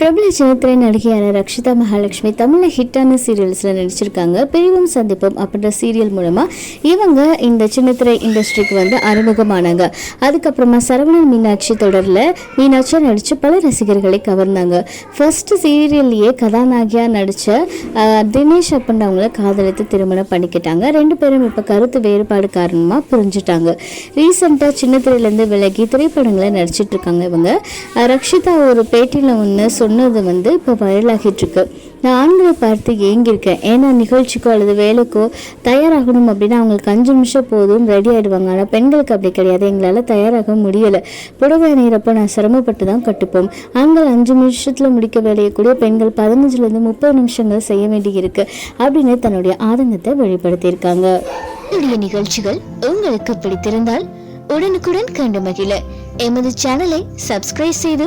பிரபல சின்னத்திரை நடிகையான ரக்ஷிதா மகாலட்சுமி தமிழில் ஹிட்டான சீரியல்ஸில் நடிச்சிருக்காங்க. பிரிவும் சந்திப்பும் அப்படின்ற சீரியல் மூலமாக இவங்க இந்த சின்னத்திரை இண்டஸ்ட்ரிக்கு வந்து அறிமுகமானாங்க. அதுக்கப்புறமா சரவணன் மீனாட்சி தொடரில் மீனாட்சியாக நடித்து பல ரசிகர்களை கவர்ந்தாங்க. ஃபர்ஸ்ட் சீரியல்லையே கதாநாயகியாக நடித்த தினேஷ் அப்படின்றவங்கள காதலித்து திருமணம் பண்ணிக்கிட்டாங்க. ரெண்டு பேரும் இப்போ கருத்து வேறுபாடு காரணமாக புரிஞ்சுட்டாங்க. ரீசெண்டாக சின்னத்திரையிலேருந்து விலகி திரைப்படங்களை நடிச்சிட்டு இருக்காங்க இவங்க. ரக்ஷிதா ஒரு பேட்டியில் ஒன்று சொன்னது வந்து இப்போ வைரலாகிட்டு இருக்கு நான் ஆண்களை பார்த்து ஏங்கியிருக்கேன். ஏன்னா நிகழ்ச்சிக்கோ அல்லது வேலைக்கோ தயாராகணும் அப்படின்னா அவங்களுக்கு அஞ்சு நிமிஷம் போதும் ரெடி ஆயிடுவாங்க. ஆனால் பெண்களுக்கு அப்படி கிடையாது. எங்களால் தயாராக முடியலை. புடவை அணிகிறப்போ நான் சிரமப்பட்டு தான் கட்டுப்போம். ஆண்கள் அஞ்சு நிமிஷத்தில் முடிக்க வேலையை கூட பெண்கள் பதினஞ்சுலேருந்து முப்பது நிமிஷங்கள் செய்ய வேண்டியிருக்கு அப்படின்னு தன்னுடைய ஆதங்கத்தை வெளிப்படுத்தியிருக்காங்க. என்னுடைய நிகழ்ச்சிகள் உங்களுக்கு பிடித்திருந்தால் உடனுக்குடன் கண்டு மகிழ. எமது சேனலை சப்ஸ்கிரைப் செய்து